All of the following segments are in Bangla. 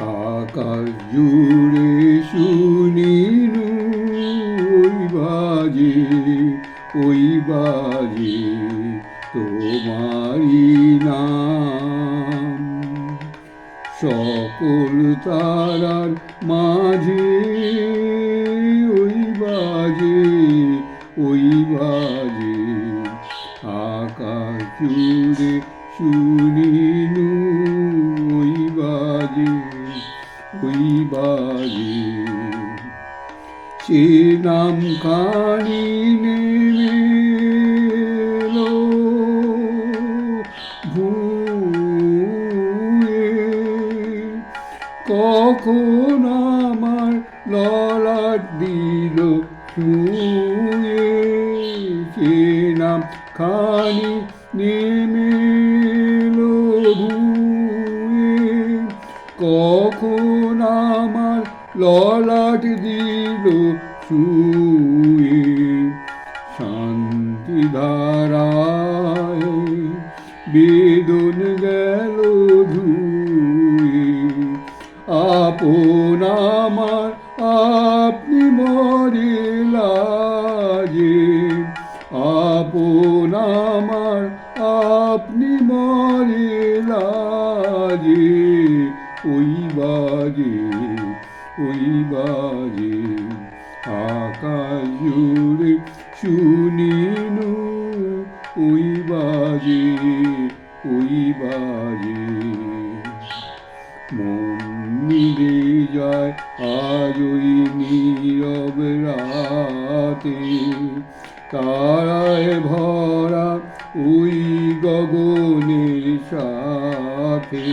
আকাশ জুড়ে শুনিনু ওই বাজে ওই বাজে তোমারি নাম। সকল তারার মাঝে ওই বাজে ওই বাজে আকাশ জুড়ে শুনিনু নাম কানি কখন আমার ললাট দিল নাম খানি নেমে ভুয়ে। কখন আমার ললাট দিল ধারায় বেদন গেল ধুয়ে আপন আমার আপনি মরে লাজে আপন আমার আপনি মরে লাজে ওই বাজে ওই বাজে। আকাশ জুড়ে শুনিনু ওই বাজে ওই বাজে মন মিলে যায় আজ ওই নীরব রাতে। তারায় ভরা ওই গগনের সাথে।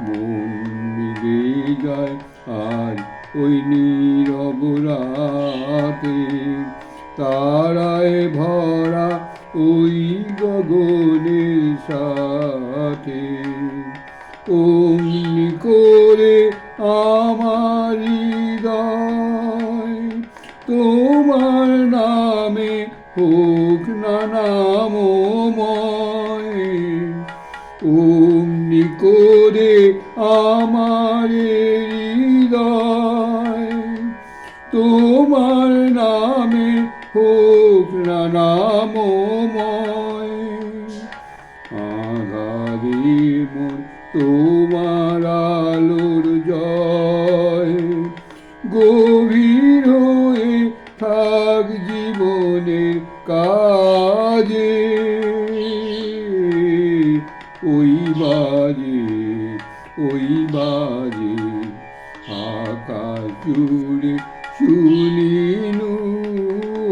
মন মিলে যায় আজ ওই নীরব রাতে। তারায় ভরা ওই গগনের সাথে অমনি করে আমার তোমার নামে হোক না নামময় অমনি করে আমার তোমার নামে হোক না নামময় তোমার আলোর জয়। গভীর হয়ে থাক জীবনের কাজে। ওই বাজে ওই বাজে আকাশ জুড়ে শুনিনু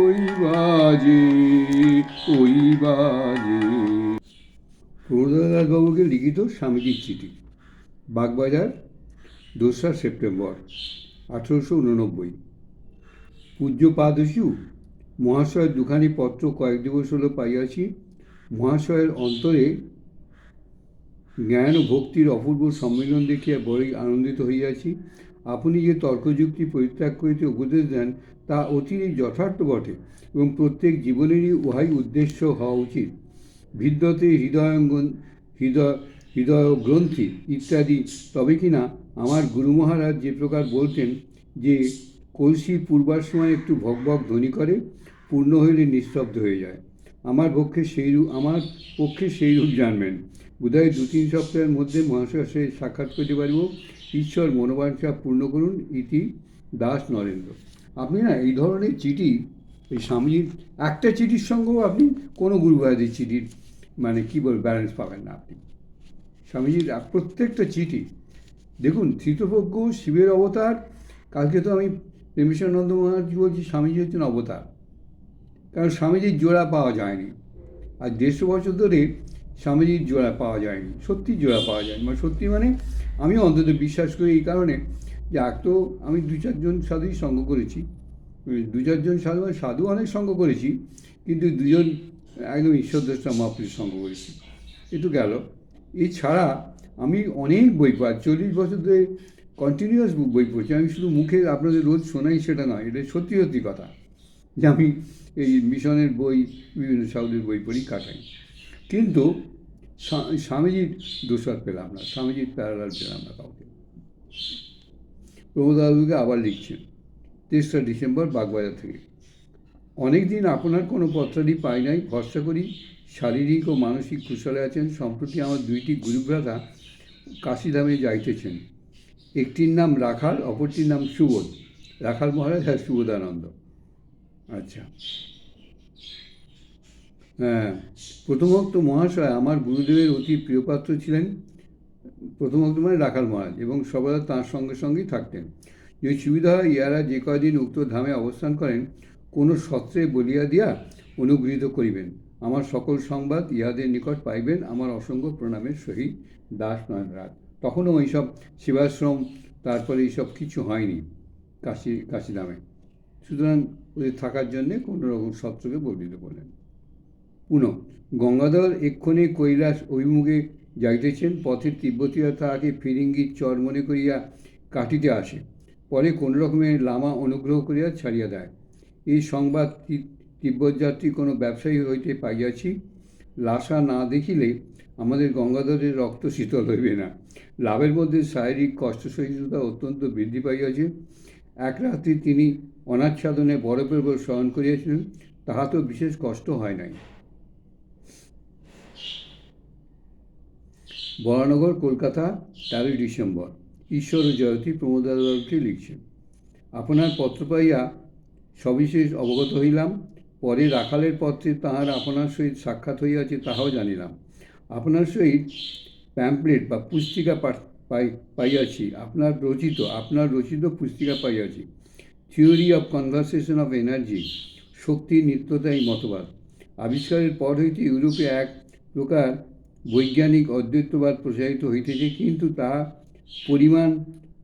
ওই বাজে ওই বাজে। প্রমোদাস বাবুকে লিখিত স্বামীজির চিঠি। বাগবাজার, দোসরা সেপ্টেম্বর, আঠেরোশো উননব্বই। পূজ্য পাদস্যু মহাশয়ের দুখানি পত্র কয়েক দিবস হলো পাইয়াছি। মহাশয়ের অন্তরে জ্ঞান ও ভক্তির অপূর্ব সম্মিলন দেখিয়া বড়ই আনন্দিত হইয়াছি। আপনি যে তর্কযুক্তি পরিত্যাগ করিতে উপদেশ দেন, তা অতিরিক্ত যথার্থ বটে এবং প্রত্যেক জীবনেরই উহাই উদ্দেশ্য হওয়া উচিত। ভিদ্যতে হৃদয়ঙ্গন, হৃদয় হৃদয় গ্রন্থি ইত্যাদি। তবে কিনা আমার গুরু মহারাজ যে প্রকার বলতেন যে, কলসি পূর্বার সময় একটু ভকভক ধ্বনি করে, পূর্ণ হইলে নিস্তব্ধ হয়ে যায়। আমার পক্ষে সেই রূপ আমার পক্ষে সেই রূপ জানবেন। বোধহয় দু তিন সপ্তাহের মধ্যে মহাশয়ের সাথে সাক্ষাৎ করতে পারব। ঈশ্বর মনোবাঞ্ছা পূর্ণ করুন ইতি দাস নরেন্দ্র। আপনি না এই ধরনের চিঠি, এই স্বামীজির একটা চিঠির সঙ্গেও আপনি কোনো গুরু মহারাজের চিঠির মানে কী বল ব্যালেন্স পাবেন না আপনি। স্বামীজির প্রত্যেকটা চিঠি। দেখুন ধৃতপ্রজ্ঞ শিবের অবতার, কালকে তো আমি প্রেমেশানন্দ মহারাজ বলছি স্বামীজি হচ্ছেন অবতার। কারণ স্বামীজির জোড়া পাওয়া যায়নি। আর দেড়শো বছর ধরে স্বামীজির জোড়া পাওয়া যায়নি সত্যি জোড়া পাওয়া যায়নি। মানে সত্যি মানে আমি অন্তত বিশ্বাস করি এই কারণে যে এক তো আমি দু চারজন সাধুই সঙ্গ করেছি। দু চারজন সাধু মানে সাধু অনেক সঙ্গ করেছি, কিন্তু দুজন একদম ঈশ্বর দ্রষ্টা মহাপুরুষ সঙ্গ করেছি। একটু গেল। এছাড়া আমি অনেক বই পড়ি চল্লিশ বছর ধরে কন্টিনিউয়াস বই পড়ছি। আমি শুধু মুখে আপনাদের রোজ শোনাই সেটা নয়, এটা সত্যি সত্যি কথা যে আমি এই মিশনের বই, বিভিন্ন সাউদের বই পড়ি, কাটাই। কিন্তু স্বামীজির দোষর পেলাম না, স্বামীজির প্যারালাল পেলাম না কাউকে। প্রমোদবাবুকে আবার লিখছেন তেসরা ডিসেম্বর বাগবাজার থেকে। অনেক দিন আপনার কোনো পত্রাদি পাই নাই, ভরসা করি শারীরিক ও মানসিক কুশলে আছেন। সম্প্রতি আমার দুইটি গুরুভ্রাতা কাশিধামে যাইতেছেন। একটির নাম রাখাল, অপরটির নাম সুবোধ। রাখাল মহারাজ আর সুবোধানন্দ। আচ্ছা। হ্যাঁ প্রথমোক্ত মহাশয় আমার গুরুদেবের অতি প্রিয়পাত্র ছিলেন। প্রথমোক্ত মানে রাখাল মহারাজ এবং সর্বদা তাঁর সঙ্গে সঙ্গেই থাকতেন। যদি সুবিধা হয়, ইহারা যে কয়দিন উক্ত ধামে অবস্থান করেন, কোনো সত্রে বলিয়া দিয়া অনুগৃহীত করিবেন। আমার সকল সংবাদ ইহাদের নিকট পাইবেন, আমার অসংখ্য প্রণামের সহিত দাস নয়নরাজ তখনও এইসব সেবাশ্রম, তারপরে এইসব কিছু হয়নি কাশি, কাশিধামে। সুতরাং ওদের থাকার জন্যে কোনো রকম সত্রকে বর্ণিত করলেন পুনঃ গঙ্গাধর এক্ষণে কৈলাস অভিমুখে যাইতেছেন, পথের তিব্বতীরা তাহাকে ফিরিঙ্গির চর মনে করিয়া কাটিতে আসে। পরে কোনো রকমের লামা অনুগ্রহ করিয়া ছাড়িয়া দেয়। এই সংবাদ তি- তিব্বত যাত্রী কোনো ব্যবসায়ী হইতে পাইয়াছি, লাশা না দেখিলে আমাদের গঙ্গাধরের রক্ত শীতল হইবে না। লাভের মধ্যে শারীরিক কষ্ট সহিষ্ণুতা অত্যন্ত বৃদ্ধি পাইয়াছে। এক রাত্রি তিনি অনাচ্ছাদনে বরফের উপর শয়ন করিয়াছিলেন তাহা তো বিশেষ কষ্ট হয় নাই। বরানগর, কলকাতা, তেরোই ডিসেম্বর। ঈশ্বর ও জয়তী প্রমোদাবাবুকে লিখছেন। আপনার পত্র পাইয়া সবিশেষ অবগত হইলাম। পরে রাখালের পত্রে তাহার আপনার সহিত সাক্ষাৎ হইয়াছে তাহাও জানিলাম। আপনার সহিত প্যাম্পলেট বা পুস্তিকা পাই, পাইয়াছি। আপনার রচিত আপনার রচিত পুস্তিকা পাইয়াছি। Theory of conversation of energy শক্তির নিত্যতাই মতবাদ। আবিষ্কারের পর হইতে ইউরোপে এক প্রকার বৈজ্ঞানিক অদ্বৈতবাদ প্রসারিত হইতেছে, কিন্তু তাহা পরিমাণ,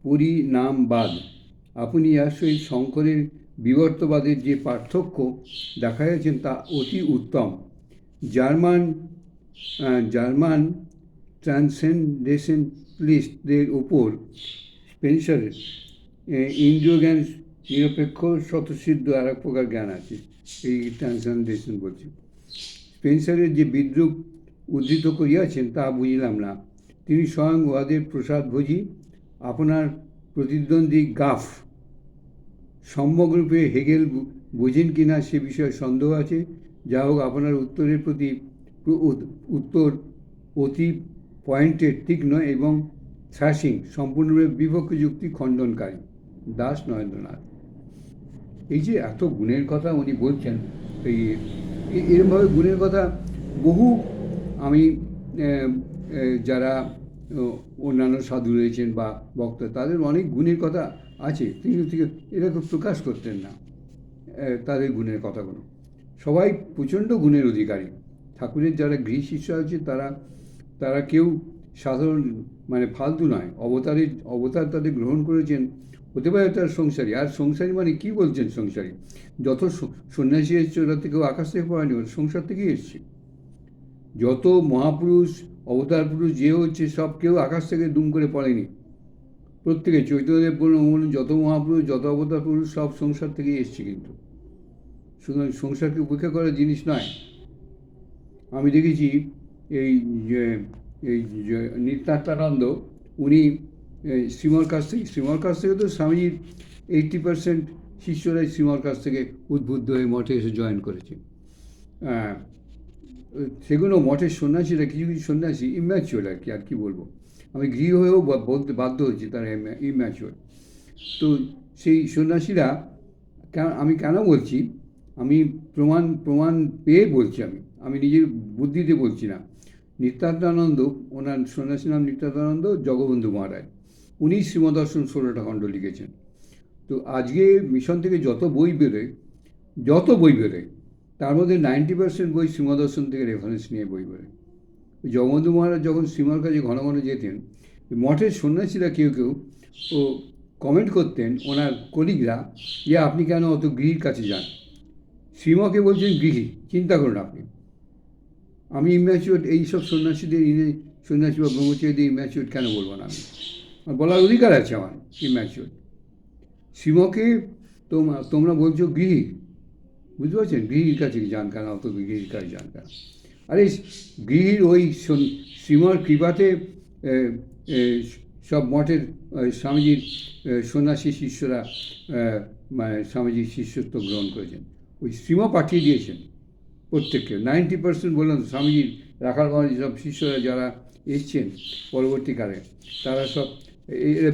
পরিণামবাদ। আপনি ইহার সহিত শঙ্করের বিবর্তবাদের যে পার্থক্য দেখাইয়াছেন তা অতি উত্তম। জার্মান জার্মান ট্রান্সেন্ডেন্টালিস্টদের উপর স্পেন্সারের ইন্দ্রিয় জ্ঞান নিরপেক্ষ স্বতঃসিদ্ধ আর এক প্রকার জ্ঞান আছে। এই ট্রান্সেন্ডেশন বলছি। স্পেন্সারের যে বিদ্রুপ উদ্ধৃত করিয়াছেন তা বুঝিলাম না। তিনি স্বয়ং উহাদের প্রসাদ ভোজি, আপনার প্রতিদ্বন্দ্বী গাফ। সম্যকরূপে হেগেল বোঝেন কি না সে বিষয়ে সন্দেহ আছে? যা হোক আপনার উত্তরের প্রতি উত- উত্তর অতি পয়েন্টেড, তীক্ষ্ণ এবং থ্রাশিং, সম্পূর্ণরূপে বিপক্ষ যুক্তি খণ্ডনকারী। দাস নরেন্দ্রনাথ। এই যে এত গুণের কথা উনি বলছেন, এই এরমভাবে গুণের কথা বহু আমি যারা অন্যান্য সাধু রয়েছেন বা বক্তা, তাদের অনেক গুণের কথা আছে, তিনি থেকে এরকম প্রকাশ করতেন না। তাদের গুণের কথাগুলো। সবাই প্রচণ্ড গুণের অধিকারী। ঠাকুরের যারা গৃহ শিষ্য আছে, তারা তারা কেউ সাধারণ মানে ফালতু নয়। অবতারের, অবতার তাদের গ্রহণ করেছেন, হতে পারে তার সংসারী। আর সংসারী মানে কি বলছেন সংসারী? যত সন্ন্যাসী এসছে, ওরা থেকে আকাশ থেকে পড়েনি ওরা সংসার থেকেই এসছে। যত মহাপুরুষ অবতার পুরুষ যে হচ্ছে, সব কেউ আকাশ থেকে দুম করে পড়েনি। প্রত্যেকে চৈতন্যদেব বলুন বলুন, যত মহাপুরুষ, যত অবতার পুরুষ, সব সংসার থেকেই এসছে কিন্তু। সুতরাং সংসারকে উপেক্ষা করার জিনিস নয়। আমি দেখেছি এই যে, এই নিত্যাত্মানন্দ, উনি শ্রীমর কাছ থেকে, শ্রীমর কাছ থেকে তো স্বামীজির এইটটি পার্সেন্ট শিষ্যরাই শ্রীমর কাছ থেকে উদ্বুদ্ধ হয়ে মঠে এসে জয়েন করেছে। সেগুলো মঠের সন্ন্যাসীরা, কিছু কিছু সন্ন্যাসী ইম্যাচিওর আর কি আর কি বলব? আমি গৃহ হয়েও বলতে বাধ্য হচ্ছি তারা ইম্যাচিওর তো সেই সন্ন্যাসীরা আমি কেন বলছি? আমি প্রমাণ প্রমাণ পেয়ে বলছি আমি। আমি নিজের বুদ্ধিতে বলছি না। নিত্যানন্দ ওনার সন্ন্যাসী নাম নিত্যানন্দ জগবন্ধু মহারাজ। উনি শ্রীমদর্শন ষোলোটা খণ্ড লিখেছেন। তো আজকে মিশন থেকে যত বই বেরোয়, যত বই বেরোয়, তার মধ্যে নাইনটি পার্সেন্ট বই শ্রীমদর্শন থেকে রেফারেন্স নিয়ে বই বেরোয়। জগবন্ধু মহারাজ যখন শ্রীমার কাছে ঘন ঘন যেতেন, মঠের সন্ন্যাসীরা কেউ কেউ ও কমেন্ট করতেন ওনার কলিগরা যে আপনি কেন অত গৃহীর কাছে যান? শ্রীমকে বলছেন, গৃহী, চিন্তা করুন আপনি। আমি ইম্যাচিওর এইসব সন্ন্যাসীদের ইনে সন্ন্যাসী বা ব্রহ্মচারীদের ইম্যাচিওর কেন বলব না আমি? বলার অধিকার আছে আমার ইম্যাচিওর শ্রীমকে তোমরা তোমরা বলছো, গৃহী, বুঝতে পারছেন? গৃহীর কাছে যান কেন? অত গৃহীর কাছে যান কেন? আরে গৃহীর ওই শ্রীমার কৃপাতে সব মঠের স্বামীজির সন্ন্যাসী শিষ্যরা মানে স্বামীজির শিষ্যত্ব গ্রহণ করেছেন। ওই শ্রীমা পাঠিয়ে দিয়েছেন প্রত্যেককে। নাইনটি পার্সেন্ট বললাম স্বামীজির, রাখাল মহারাজ সব শিষ্যরা যারা এসছেন পরবর্তীকালে, তারা সব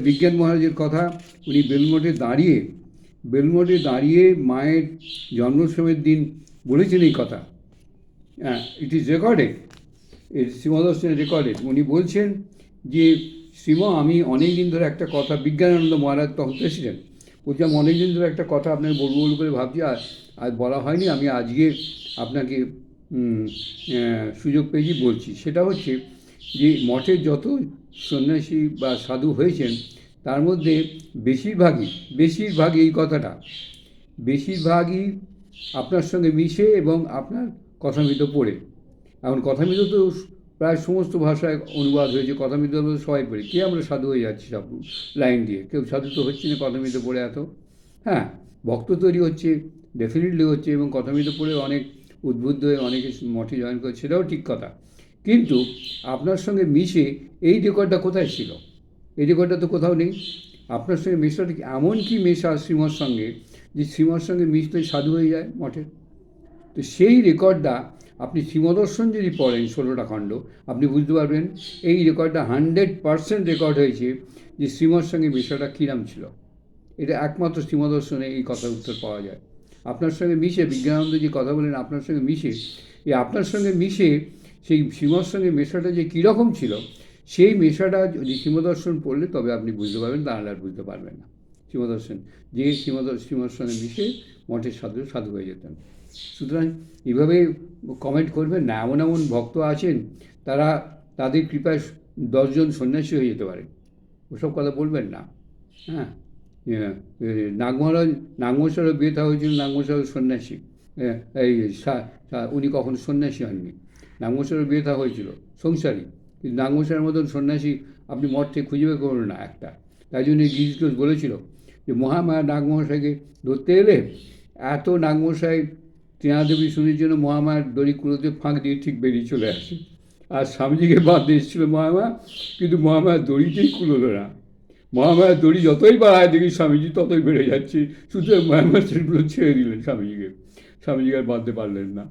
বিজ্ঞান মহারাজের কথা, উনি বেলমঠে দাঁড়িয়ে বেলমঠে দাঁড়িয়ে মায়ের জন্মোৎসবের দিন বলেছেন এই কথা। ইট ইজ রেকর্ডেড এর শ্রীমদর্শনের রেকর্ডেড উনি বলছেন যে, শ্রীম, আমি অনেক দিন ধরে একটা কথা, বিজ্ঞানানন্দ মহারাজ তখন প্রেসিডেন্ট বলছি, আমি অনেক দিন ধরে একটা কথা আপনাকে বলব বলব করে ভাবছি, আর আজ বলা হয়নি, আমি আজকে আপনাকে সুযোগ পেয়েছি বলছি। সেটা হচ্ছে যে, মঠের যত সন্ন্যাসী বা সাধু হয়েছেন, তার মধ্যে বেশিরভাগই বেশিরভাগই এই কথাটা, বেশিরভাগই আপনার সঙ্গে মিশে এবং আপনার কথামৃত পড়ে। এখন কথামৃত তো প্রায় সমস্ত ভাষায় অনুবাদ হয়েছে কথামৃত আমরা সবাই পড়ি। কে আমরা সাধু হয়ে যাচ্ছি সব লাইন দিয়ে? কেউ সাধু তো হচ্ছে না কথামৃত পড়ে এত। হ্যাঁ ভক্ত তৈরি হচ্ছে ডেফিনেটলি হচ্ছে এবং কথামৃত পড়ে অনেক উদ্বুদ্ধ হয়ে অনেকে মঠে জয়েন করে, সেটাও ঠিক কথা। কিন্তু আপনার সঙ্গে মিশে এই রেকর্ডটা কোথায় ছিল? এই রেকর্ডটা তো কোথাও নেই। আপনার সঙ্গে মেশাটা এমন কি মেশা শ্রীমর সঙ্গে যে শ্রীমর সঙ্গে মিশলে সাধু হয়ে যায় মঠের তো সেই রেকর্ডটা আপনি শ্রীমদর্শন যদি পড়েন ষোলোটা খণ্ড, আপনি বুঝতে পারবেন এই রেকর্ডটা হান্ড্রেড পারসেন্ট রেকর্ড হয়েছে যে শ্রীমর সঙ্গে বিষয়টা কীরাম ছিল। এটা একমাত্র শ্রীমদর্শনে এই কথার উত্তর পাওয়া যায়। আপনার সঙ্গে মিশে, বিজ্ঞানানন্দ যে কথা বলেন, আপনার সঙ্গে মিশে, এই আপনার সঙ্গে মিশে সেই শ্রীমর সঙ্গে মেশাটা যে কীরকম ছিল, সেই মেশাটা যদি শ্রীমদর্শন পড়লে তবে আপনি বুঝতে পারবেন, তাহলে আর বুঝতে পারবেন না। শ্রীমদর্শন, যে শ্রীমদ শ্রীমদর্শনে মিশে মঠের সাধু সাধু হয়ে যেতেন। সুতরাং এভাবে কমেন্ট করবেন না এমন এমন ভক্ত আছেন তারা তাদের কৃপায় দশজন সন্ন্যাসী হয়ে যেতে পারে। ওসব কথা বলবেন না। হ্যাঁ নাগমহারাজ নাগমশারও বিয়ে হয়েছিল নাগমশার সন্ন্যাসী। এ, এই উনি কখনো সন্ন্যাসী হননি। নাগমশারও বিয়ে হয়েছিল সংসারী। কিন্তু নাগমশাইয়ের মতন সন্ন্যাসী আপনি মঠ থেকে খুঁজে বের করুন না একটা। তাই জন্য গিরিশ বলেছিল যে মহামায়া নাগমহাশয়কে ধরতে এলে এত নাগমশাই দেবী শুনির জন্য মহামায়ার দড়ি কুড়োতে ফাঁক দিয়ে ঠিক বেরিয়ে চলে আসে। আর স্বামীজিকে বাঁধতে দিয়েছিল মহামায়া, কিন্তু মহামায়ার দড়িতেই কুলোলো না। মহামায়ার দড়ি যতই বাড়ায় দেখি স্বামীজি ততই বেড়ে যাচ্ছে। শুধু মহামায়া সেগুলো ছেড়ে দিলেন স্বামীজিকে। স্বামীজিকে আর বাঁধতে পারলেন না।